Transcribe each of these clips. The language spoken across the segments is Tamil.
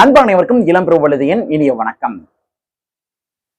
நண்பர் அனைவருக்கும் இளம் பிரபலதியின் இனிய வணக்கம்.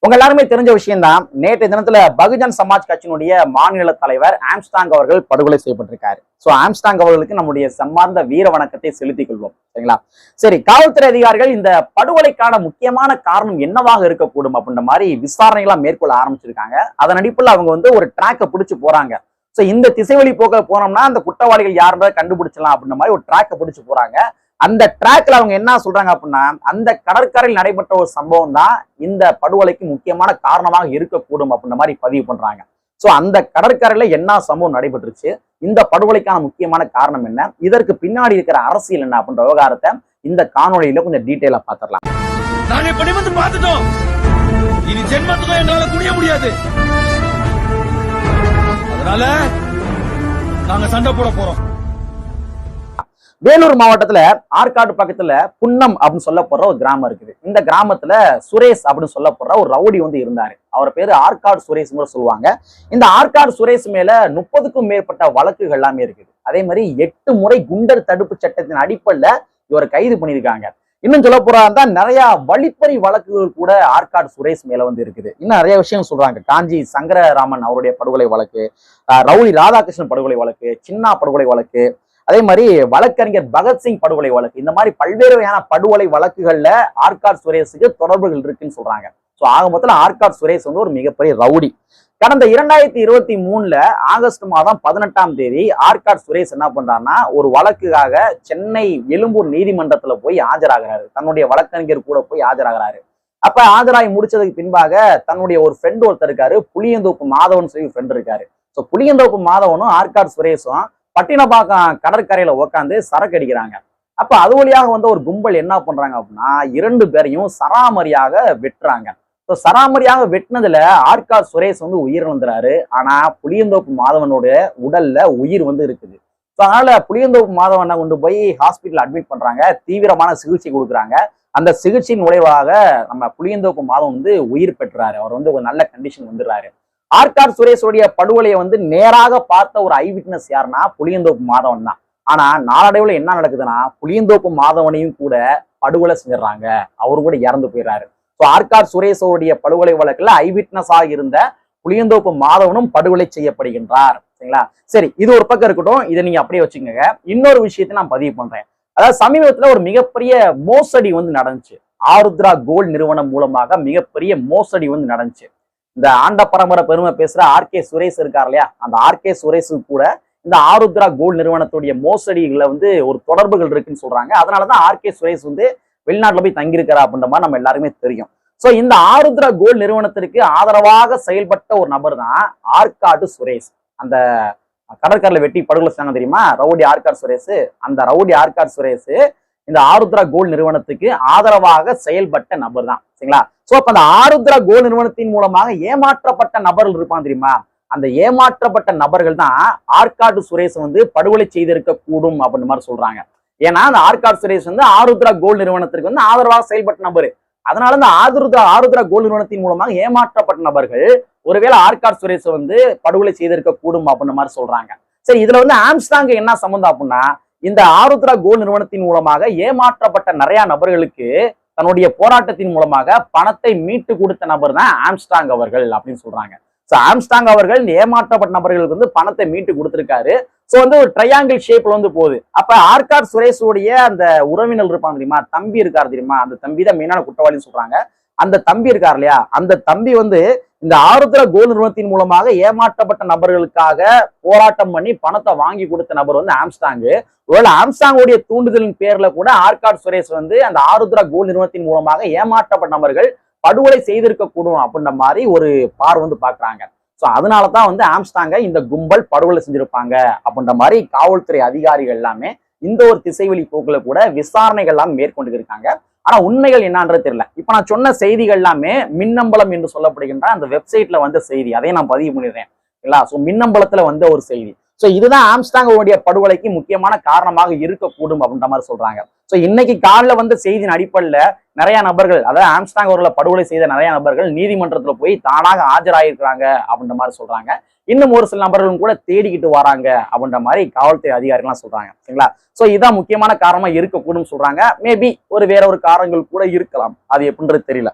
உங்க எல்லாருமே தெரிஞ்ச விஷயம்தான் நேற்று தினத்துல பகுஜன் சமாஜ் கட்சியினுடைய மாநில தலைவர் ஆம்ஸ்டாங் அவர்கள் படுகொலை செய்யப்பட்டிருக்காரு. சோ ஆம்ஸ்டாங் அவர்களுக்கு நம்முடைய சம்மார்ந்த வீர வணக்கத்தை செலுத்திக் கொள்வோம். சரிங்களா? சரி காவல்துறை அதிகாரிகள் இந்த படுகொலைக்கான முக்கியமான காரணம் என்னவாக இருக்கக்கூடும் அப்படின்ற மாதிரி விசாரணைகளா மேற்கொள்ள ஆரம்பிச்சிருக்காங்க. அதன் அடிப்படையில் அவங்க வந்து ஒரு ட்ராக்கை பிடிச்சு போறாங்க. சோ இந்த திசைவழி போக்க போனோம்னா அந்த குற்றவாளிகள் யாருன்றதை கண்டுபிடிச்சலாம் அப்படின்ற மாதிரி ஒரு ட்ராக்கை பிடிச்சு போறாங்க. அந்த ட்ராக்ல அவங்க என்ன சொல்றாங்க அப்படின்னா அந்த கடற்கரையில் நடைபெற்ற ஒரு சம்பவம் தான் இந்த படுகொலைக்கு முக்கியமான காரணமாக இருக்கக்கூடும் அப்படின்ற மாதிரி பதிவு பண்றாங்க. சோ அந்த கடற்கரையில என்ன சம்பவம் நடைபெற்றுச்சு? இந்த படுகொலைக்கான முக்கியமான காரணம் என்ன? இதற்கு பின்னாடி இருக்கிற அரசியல் என்ன அப்படின்ற விவகாரத்தை இந்த காணொலியில கொஞ்சம் டீட்டெயிலா பாத்திரலாம். நாங்க பார்த்துட்டோம். இனி ஜென்மத்துக்கும் எங்களால குடிய முடியாது. அதனால நாங்க சண்டை போட போறோம். வேலூர் மாவட்டத்துல ஆற்காடு பக்கத்துல புன்னம் அப்படின்னு சொல்லப்படுற ஒரு கிராமம் இருக்குது. இந்த கிராமத்துல சுரேஷ் அப்படின்னு சொல்லப்படுற ஒரு ரவுடி வந்து இருந்தாரு. அவர் பேரு ஆற்காடு சுரேஷ் கூட சொல்லுவாங்க. இந்த ஆற்காடு சுரேஷ் மேல முப்பதுக்கும் மேற்பட்ட வழக்குகள் எல்லாமே இருக்குது. அதே மாதிரி எட்டு முறை குண்டர் தடுப்பு சட்டத்தின் அடிப்படையில இவரை கைது பண்ணியிருக்காங்க. இன்னும் சொல்ல போறா இருந்தா நிறைய வழிப்பறி வழக்குகள் கூட ஆற்காடு சுரேஷ் மேல வந்து இருக்குது. இன்னும் நிறைய விஷயம் சொல்றாங்க. காஞ்சி சங்கரராமன் அவருடைய படுகொலை வழக்கு ரவுடி ராதாகிருஷ்ணன் படுகொலை வழக்கு சின்னா படுகொலை வழக்கு அதே மாதிரி வழக்கறிஞர் பகத்சிங் படுகொலை வழக்கு. இந்த மாதிரி பல்வேறு வகையான படுகொலை வழக்குகள்ல ஆர்காட் சுரேஷுக்கு தொடர்புகள் இருக்குன்னு சொல்றாங்க. சோ ஆக மொத்தம் ஆர்காட் சுரேஷ் வந்து ஒரு மிகப்பெரிய ரவுடி. கடந்த இரண்டாயிரத்தி இருபத்தி மூணுல ஆகஸ்ட் மாதம் பதினெட்டாம் தேதி ஆர்காட் சுரேஷ் என்ன பண்றாருன்னா ஒரு வழக்குக்காக சென்னை எழும்பூர் நீதிமன்றத்துல போய் ஆஜராகிறாரு. தன்னுடைய வழக்கறிஞர் கூட போய் ஆஜராகிறாரு. அப்ப ஆஜராகி முடிச்சதுக்கு பின்பாக தன்னுடைய ஒரு ஃப்ரெண்ட் ஒருத்தர் இருக்காரு. புளியந்தோப்பு மாதவன் சொல்லி ஃப்ரெண்ட் இருக்காரு. ஸோ புளியந்தோப்பு மாதவனும் ஆர்காட் சுரேஷும் பட்டினப்பாக்கம் கடற்கரையில உட்காந்து சரக்கு அடிக்கிறாங்க. அப்ப அது வழியாக வந்து ஒரு கும்பல் என்ன பண்றாங்க அப்படின்னா இரண்டு பேரையும் சராமரியாக வெட்டுறாங்க. ஸோ சராமரியாக வெட்டினதுல ஆர்காட் சுரேஷ் வந்து உயிரிழந்துறாரு. ஆனா புளியந்தோப்பு மாதவனோட உடல்ல உயிர் வந்து இருக்குது. ஸோ அதனால புளியந்தோப்பு மாதவனை கொண்டு போய் ஹாஸ்பிட்டல் அட்மிட் பண்றாங்க. தீவிரமான சிகிச்சை கொடுக்குறாங்க. அந்த சிகிச்சையின் உடைவாக நம்ம புளியந்தோப்பு மாதம் வந்து உயிர் பெற்றாரு. அவர் வந்து ஒரு நல்ல கண்டிஷன் வந்துடுறாரு. ஆர்காட் சுரேஷோடைய படுகொலையை வந்து நேராக பார்த்த ஒரு ஐ விட்னஸ் யாருன்னா புளியந்தோப்பு மாதவன் தான். ஆனா நாளடைவுல என்ன நடக்குதுன்னா புளியந்தோப்பு மாதவனையும் கூட படுகொலை செஞ்சிடறாங்க. அவரு கூட இறந்து போயிடுறாரு. ஸோ ஆர்காட் சுரேஷோடைய படுகொலை வழக்குல ஐ விட்னஸாக இருந்த புளியந்தோப்பு மாதவனும் படுகொலை செய்யப்படுகின்றார். சரிங்களா? சரி இது ஒரு பக்கம் இருக்கட்டும். இதை நீங்க அப்படியே வச்சுக்கோங்க. இன்னொரு விஷயத்தை நான் பதிவு பண்றேன். அதாவது சமீபத்துல ஒரு மிகப்பெரிய மோசடி வந்து நடந்துச்சு. ஆருத்ரா கோல்ட் நிறுவனம் மூலமாக மிகப்பெரிய மோசடி வந்து நடந்துச்சு. இந்த ஆண்ட பரம்பரை பெருமை பேசுற ஆர்கே சுரேஷ் இருக்கார் இல்லையா? அந்த ஆர்கே சுரேஷு கூட இந்த ஆருத்ரா கோல்டு நிறுவனத்துடைய மோசடிகளை வந்து ஒரு தொடர்புகள் இருக்குன்னு சொல்றாங்க. அதனாலதான் ஆர்கே சுரேஷ் வந்து வெளிநாட்டுல போய் தங்கியிருக்கிறா அப்படின்ற மாதிரி நம்ம எல்லாருமே தெரியும். சோ இந்த ஆருத்ரா கோல்டு நிறுவனத்திற்கு ஆதரவாக செயல்பட்ட ஒரு நபர் தான் ஆர்காடு சுரேஷ். அந்த கடற்கரையில் வெட்டி படுகொலை சொன்னாங்க தெரியுமா? ரவுடி ஆர்காட் சுரேஷ். அந்த ரவுடி ஆர்காட் சுரேஷ் இந்த ஆருத்ரா கோல் நிறுவனத்துக்கு ஆதரவாக செயல்பட்ட நபர் தான் சரிங்களா? சோ அப்ப அந்த ஆருத்ரா கோல் நிறுவனத்தின் மூலமாக ஏமாற்றப்பட்ட நபர்கள் இருப்பான் தெரியுமா? அந்த ஏமாற்றப்பட்ட நபர்கள் தான் ஆற்காடு சுரேஷ் வந்து படுகொலை செய்திருக்க கூடும் அப்படின்னு மாதிரி சொல்றாங்க. ஏன்னா அந்த ஆற்காடு சுரேஷ் வந்து ஆருத்ரா கோல் நிறுவனத்திற்கு வந்து ஆதரவாக செயல்பட்ட நபர். அதனால இந்த ஆருத்ரா ஆருத்ரா கோல் நிறுவனத்தின் மூலமாக ஏமாற்றப்பட்ட நபர்கள் ஒருவேளை ஆர்காட் சுரேஷ் வந்து படுகொலை செய்திருக்க கூடும் அப்படின்னு மாதிரி சொல்றாங்க. சரி இதுல வந்து ஆம்ஸ்டாங்க என்ன சம்மந்தம் அப்படின்னா இந்த ஆருத்ரா கோல் நிறுவனத்தின் மூலமாக ஏமாற்றப்பட்ட நிறைய நபர்களுக்கு தன்னுடைய போராட்டத்தின் மூலமாக பணத்தை மீட்டு கொடுத்த நபர் தான் ஆம்ஸ்டாங் அவர்கள் அப்படின்னு சொல்றாங்க. ஸோ ஆம்ஸ்டாங் அவர்கள் ஏமாற்றப்பட்ட நபர்களுக்கு வந்து பணத்தை மீட்டு கொடுத்துருக்காரு. ஸோ வந்து ஒரு ட்ரையாங்கிள் ஷேப்ல வந்து போகுது. அப்ப ஆர்கார் சுரேஷுடைய அந்த உறவினர் இருப்பாங்க தெரியுமா? தம்பி இருக்காரு தெரியுமா? அந்த தம்பி தான் மெயினான குற்றவாளின்னு சொல்றாங்க. அந்த தம்பி இருக்கார் இல்லையா? அந்த தம்பி வந்து இந்த ஆருத்ரா கோல் நிறுவனத்தின் மூலமாக ஏமாற்றப்பட்ட நபர்களுக்காக போராட்டம் பண்ணி பணத்தை வாங்கி கொடுத்த நபர் வந்து ஆம்ஸ்டாங்கு. ஒருவேளை ஆம்ஸ்டாங்குடைய தூண்டுதலின் பேர்ல கூட ஆர்காட் சுரேஷ் வந்து அந்த ஆருத்ரா கோல் நிறுவனத்தின் மூலமாக ஏமாற்றப்பட்ட நபர்கள் படுகொலை செய்திருக்க கூடும் அப்படின்ற மாதிரி ஒரு பார் வந்து பாக்குறாங்க ஸோ அதனால தான் வந்து ஆம்ஸ்டாங்க இந்த கும்பல் படுகொலை செஞ்சிருப்பாங்க அப்படின்ற மாதிரி காவல்துறை அதிகாரிகள் எல்லாமே இந்த ஒரு திசைவெளி போக்குல கூட விசாரணைகள் எல்லாம் மேற்கொண்டு இருக்காங்க. ஆனா உண்மைகள் என்னன்றது தெரியல. இப்ப நான் சொன்ன செய்திகள் எல்லாமே மின்னம்பலம் என்று சொல்லப்படுகின்ற அந்த வெப்சைட்ல வந்த செய்தி. அதையும் நான் பதிவு பண்ணிடுறேன். இல்லைங்களா? ஸோ மின்னம்பலத்துல வந்த ஒரு செய்தி. சோ இதுதான் ஆம்ஸ்டாங்கோடைய படுகொலைக்கு முக்கியமான காரணமாக இருக்கக்கூடும் அப்படின்ற மாதிரி சொல்றாங்க. ஸோ இன்னைக்கு காலைல வந்த செய்தியின் அடிப்படையில நிறைய நபர்கள் அதாவது ஆம்ஸ்டாங் அவர்களை படுகொலை செய்த நிறைய நபர்கள் நீதிமன்றத்துல போய் தானாக ஆஜராயிருக்கிறாங்க அப்படின்ற மாதிரி சொல்றாங்க. இன்னும் ஒரு சில நபர்களும் கூட தேடிக்கிட்டு வராங்க அப்படின்ற மாதிரி காவல்துறை அதிகாரிகள்லாம் சொல்றாங்க. சரிங்களா? சோ இதான் முக்கியமான காரணமா இருக்கக்கூடும் சொல்றாங்க. மேபி ஒரு வேற ஒரு காரணங்கள் கூட இருக்கலாம். அது எப்படின்றது தெரியல.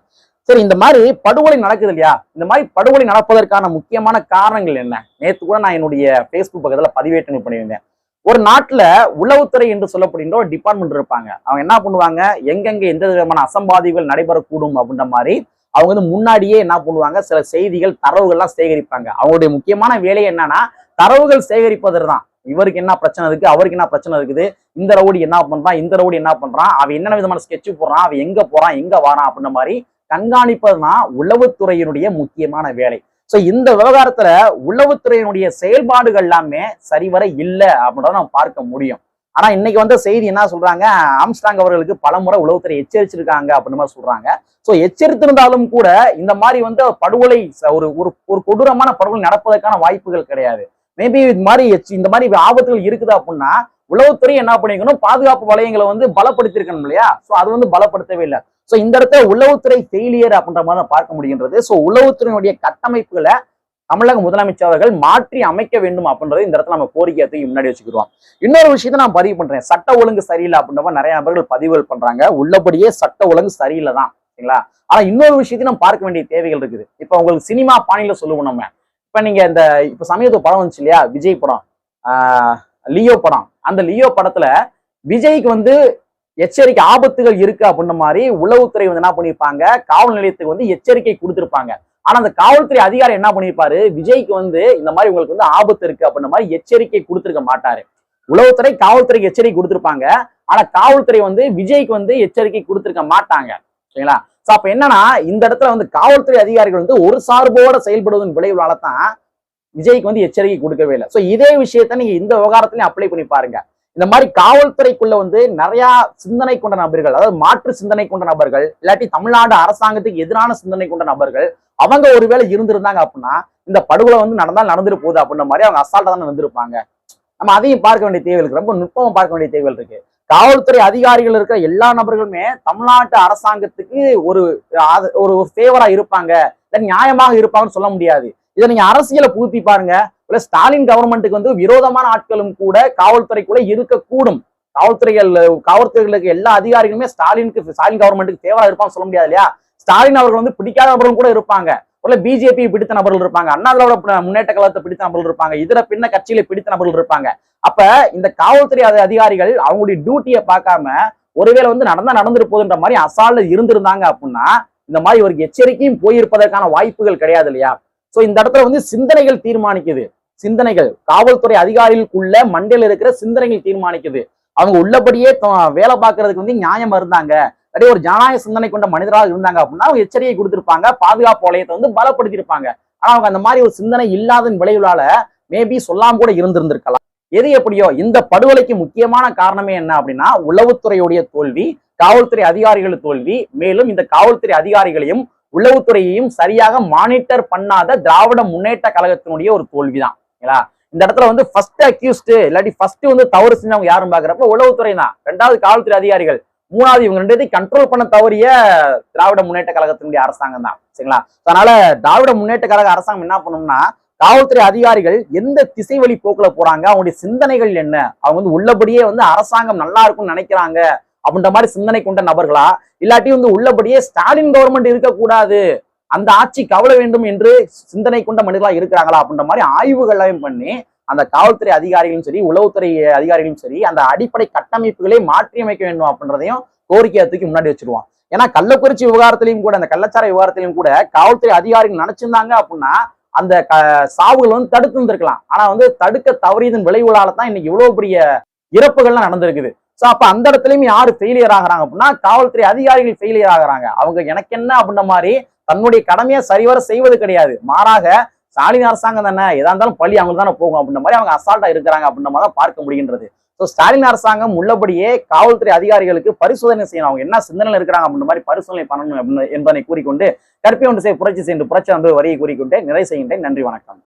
சரி இந்த மாதிரி படுகொலை நடக்குது இல்லையா? இந்த மாதிரி படுகொலை நடப்பதற்கான முக்கியமான காரணங்கள் என்ன? நேத்து கூட நான் என்னுடைய ஃபேஸ்புக் பக்கத்துல பதிவேற்றங்கள் பண்ணியிருந்தேன். ஒரு நாட்டில் உளவுத்துறை என்று சொல்லப்படுகின்ற ஒரு டிபார்ட்மெண்ட் இருப்பாங்க. அவங்க என்ன பண்ணுவாங்க? எங்கெங்கே எந்த விதமான அசம்பாதிகள் நடைபெறக்கூடும் அப்படின்ற மாதிரி அவங்க வந்து முன்னாடியே என்ன பண்ணுவாங்க? சில செய்திகள் தரவுகள்லாம் சேகரிப்பாங்க. அவங்களுடைய முக்கியமான வேலை என்னன்னா தரவுகள் சேகரிப்பது தான். இவருக்கு என்ன பிரச்சனை இருக்கு? அவருக்கு என்ன பிரச்சனை இருக்குது? இந்த ரவுடி என்ன பண்றான்? இந்த ரவுடி என்ன பண்றான்? அவன் என்னென்ன விதமான ஸ்கெட்ச் போடுறான்? அவன் எங்க போறான்? எங்க வாரான்? அப்படின்ற மாதிரி கண்காணிப்பது தான் உளவுத்துறையினுடைய முக்கியமான வேலை. சோ இந்த விவகாரத்துல உளவுத்துறையினுடைய செயல்பாடுகள் எல்லாமே சரிவர இல்லை அப்படின்றத நம்ம பார்க்க முடியும். ஆனா இன்னைக்கு வந்த செய்தி என்ன சொல்றாங்க? ஆம்ஸ்டாங் அவர்களுக்கு பலமுறை உளவுத்துறை எச்சரிச்சிருக்காங்க அப்படின்னு மாதிரி சொல்றாங்க. சோ எச்சரித்திருந்தாலும் கூட இந்த மாதிரி வந்து படுகொலை ஒரு ஒரு ஒரு கொடூரமான படுகொலை நடப்பதற்கான வாய்ப்புகள் கிடையாது. மேபி இது மாதிரி இந்த மாதிரி ஆபத்துகள் இருக்குது அப்படின்னா உளவுத்துறை என்ன பண்ணிக்கணும்? பாதுகாப்பு வளையங்களை வந்து பலப்படுத்திருக்கணும் இல்லையா? சோ அது வந்து பலப்படுத்தவே இல்லை. சோ இந்த இடத்துல உளவுத்துறை ஃபெயிலியர் அப்படின்ற மாதிரி தான் பார்க்க முடிகின்றது. சோ உளவுத்துறையினுடைய கட்டமைப்புகளை தமிழக முதலமைச்சர் அவர்கள் மாற்றி அமைக்க வேண்டும் அப்படின்றது இந்த இடத்துல நம்ம கோரிக்கை தூக்கி முன்னாடி வச்சுக்கிறோம் இன்னொரு விஷயத்தை நான் பதிவு பண்றேன். சட்ட ஒழுங்கு சரியில்லை அப்படின்ற மாதிரி நிறைய நபர்கள் பதிவுகள் பண்றாங்க. உள்ளபடியே சட்ட ஒழுங்கு சரியில்லை தான். சரிங்களா? ஆனா இன்னொரு விஷயத்தையும் நம்ம பார்க்க வேண்டிய தேவைகள் இருக்குது. இப்ப உங்களுக்கு சினிமா பாணியில சொல்லுவோம் நம்ம. இப்ப நீங்க இந்த இப்ப சமயத்து படம் வந்துச்சு இல்லையா? விஜய் படம். ஆஹ் லியோ படம். அந்த லியோ படத்துல விஜய்க்கு வந்து எச்சரிக்கை ஆபத்துகள் இருக்கு அப்படின்ன மாதிரி உளவுத்துறை வந்து என்ன பண்ணிருப்பாங்க? காவல் நிலையத்துக்கு வந்து எச்சரிக்கை கொடுத்துருப்பாங்க. ஆனா அந்த காவல்துறை அதிகாரி என்ன பண்ணிருப்பாரு? விஜய்க்கு வந்து இந்த மாதிரி உங்களுக்கு வந்து ஆபத்து இருக்கு அப்படின்ற மாதிரி எச்சரிக்கை கொடுத்துருக்க மாட்டாரு. உளவுத்துறை காவல்துறைக்கு எச்சரிக்கை கொடுத்துருப்பாங்க. ஆனா காவல்துறை வந்து விஜய்க்கு வந்து எச்சரிக்கை கொடுத்துருக்க மாட்டாங்க. சரிங்களா? சோ அப்ப என்னன்னா இந்த இடத்துல வந்து காவல்துறை அதிகாரிகள் வந்து ஒரு சார்போட செயல்படுவதன் விளைவுகளால தான் விஜய்க்கு வந்து எச்சரிக்கை கொடுக்கவே இல்லை. சோ இதே விஷயத்த நீங்க இந்த விவகாரத்திலையும் அப்ளை பண்ணி பாருங்க. இந்த மாதிரி காவல்துறைக்குள்ள வந்து நிறைய சிந்தனை கொண்ட நபர்கள் அதாவது மாற்று சிந்தனை கொண்ட நபர்கள் இல்லாட்டி தமிழ்நாடு அரசாங்கத்துக்கு எதிரான சிந்தனை கொண்ட நபர்கள் அவங்க ஒருவேளை இருந்திருந்தாங்க அப்படின்னா இந்த படுகொலை வந்து நடந்தால் நடந்துட்டு போகுது அப்படின்ற மாதிரி அவங்க அசால்ட்டா தானே வந்திருப்பாங்க நம்ம அதையும் பார்க்க வேண்டிய தேவை இருக்கு. ரொம்ப நுட்பமா பார்க்க வேண்டிய தேவைகள் இருக்கு. காவல்துறை அதிகாரிகள் இருக்கிற எல்லா நபர்களுமே தமிழ்நாட்டு அரசாங்கத்துக்கு ஒரு ஒரு ஃபேவரா இருப்பாங்க. நியாயமாக இருப்பாங்கன்னு சொல்ல முடியாது. இதை நீங்க அரசியலை புகுத்தி பாருங்க. இல்ல ஸ்டாலின் கவர்மெண்ட்டுக்கு வந்து விரோதமான ஆட்களும் கூட காவல்துறைக்குள்ள இருக்கக்கூடும். காவல்துறைகள் காவல்துறைகளுக்கு எல்லா அதிகாரிகளுமே ஸ்டாலினுக்கு ஸ்டாலின் கவர்மெண்ட்டுக்கு தேவையா இருப்பான்னு சொல்ல முடியாது இல்லையா? ஸ்டாலின் அவர்கள் வந்து பிடிக்காத நபர்கள் கூட இருப்பாங்க. ஒரு பிஜேபி பிடித்த நபர்கள் இருப்பாங்க. அண்ணா திராவிட முன்னேற்ற கழகத்தை பிடித்த நபர்கள் இருப்பாங்க. இதர பின்ன கட்சியில பிடித்த நபர்கள் இருப்பாங்க. அப்ப இந்த காவல்துறை அதிகாரிகள் அவங்களுடைய டியூட்டியை பார்க்காம ஒருவேளை வந்து நடந்தா நடந்துட்டு போகுதுன்ற மாதிரி அசால்ல இருந்திருந்தாங்க அப்படின்னா இந்த மாதிரி ஒரு எச்சரிக்கையும் போயிருப்பதற்கான வாய்ப்புகள் கிடையாது இல்லையா? சோ இந்த இடத்துல வந்து சிந்தனைகள் தீர்மானிக்குது. சிந்தனைகள். காவல்துறை அதிகாரிகளுக்குள்ள மண்டையில இருக்கிற சிந்தனைகள் தீர்மானிக்குது. அவங்க உள்ளபடியே வேலை பார்க்கறதுக்கு வந்து நியாயம் இருந்தாங்க. அப்படியே ஒரு ஜனநாயக சிந்தனை கொண்ட மனிதராக இருந்தாங்க அப்படின்னா அவங்க எச்சரிக்கை கொடுத்திருப்பாங்க. பாதுகாப்பு வளையத்தை வந்து பலப்படுத்தியிருப்பாங்க. ஆனா அவங்க அந்த மாதிரி ஒரு சிந்தனை இல்லாதன் விளைவுலால மேபி சொல்லாம கூட இருந்திருந்திருக்கலாம். எது எப்படியோ இந்த படுகொலைக்கு முக்கியமான காரணமே என்ன அப்படின்னா உளவுத்துறையுடைய தோல்வி காவல்துறை அதிகாரிகள் தோல்வி மேலும் இந்த காவல்துறை அதிகாரிகளையும் உளவுத்துறையையும் சரியாக மானிட்டர் பண்ணாத திராவிட முன்னேற்ற கழகத்தினுடைய ஒரு தோல்விதான். சரிங்களா இந்த இடத்துல வந்து ஃபர்ஸ்ட் அக்யூஸ்ட் இல்லாட்டி ஃபர்ஸ்ட் வந்து தவறு செஞ்சவங்க யாரும் பாக்குறப்ப உளவுத்துறை தான் ரெண்டாவது காவல்துறை அதிகாரிகள் மூணாவது இவங்க ரெண்டு கண்ட்ரோல் பண்ண தவறிய திராவிட முன்னேற்ற கழகத்தினுடைய அரசாங்கம் தான் சரிங்களா? அதனால திராவிட முன்னேற்ற கழக அரசாங்கம் என்ன பண்ணும்னா காவல்துறை அதிகாரிகள் எந்த திசை வழி போக்குல போறாங்க அவங்களுடைய சிந்தனைகள் என்ன அவங்க வந்து உள்ளபடியே வந்து அரசாங்கம் நல்லா இருக்கும்னு நினைக்கிறாங்க அப்படின்ற மாதிரி சிந்தனை கொண்ட நபர்களா? இல்லாட்டி வந்து உள்ளபடியே ஸ்டாலின் கவர்மெண்ட் இருக்கக்கூடாது அந்த ஆட்சி கவல வேண்டும் என்று சிந்தனை கொண்ட மனிதர்களா இருக்கிறாங்களா அப்படின்ற மாதிரி ஆய்வுகளையும் பண்ணி அந்த காவல்துறை அதிகாரிகளும் சரி உளவுத்துறை அதிகாரிகளும் சரி அந்த அடிப்படை கட்டமைப்புகளை மாற்றி அமைக்க வேண்டும் அப்படின்றதையும் கோரிக்கையை தூக்கி முன்னாடி வச்சிருவான். ஏன்னா கள்ளக்குறிச்சி விவகாரத்திலையும் கூட அந்த கள்ளச்சார விவகாரத்திலையும் கூட காவல்துறை அதிகாரிகள் நினைச்சிருந்தாங்க அப்படின்னா அந்த க- சாவுகள் வந்து தடுத்து இருந்திருக்கலாம் ஆனா வந்து தடுக்க தவறியதன் விளைவுகளால தான் இன்னைக்கு இவ்வளவு பெரிய இறப்புகள்லாம் நடந்திருக்குது. சோ அப்ப அந்த இடத்துலயும் யாரு ஃபெயிலியர் ஆகிறாங்க அப்படின்னா காவல்துறை அதிகாரிகள் ஃபெயிலியர் ஆகுறாங்க. அவங்க எனக்கு என்ன அப்படின்ற மாதிரி தன்னுடைய கடமையை சரிவர செய்வது கிடையாது. மாறாக ஸ்டாலின் அரசாங்கம் தானே எதா இருந்தாலும் பள்ளி அவங்களுக்கு தானே போகும் அப்படின்ற மாதிரி அவங்க அசால்ட்டா இருக்கிறாங்க அப்படின்ற மாதிரி தான் பார்க்க முடிகின்றது. ஸோ ஸ்டாலின் அரசாங்கம் உள்ளபடியே காவல்துறை அதிகாரிகளுக்கு பரிசோதனை செய்யணும். அவங்க என்ன சிந்தனையில் இருக்கிறாங்க அப்படின்ற மாதிரி பரிசோதனை பண்ணணும் அப்படின்னு என்பதனை கூறிக்கொண்டு கற்பி ஒன்று செய்ய புரட்சி செய்து புரட்சி வந்து வரியை கூறிக்கொண்டு நிறைவு செய்கின்றேன். நன்றி வணக்கம்.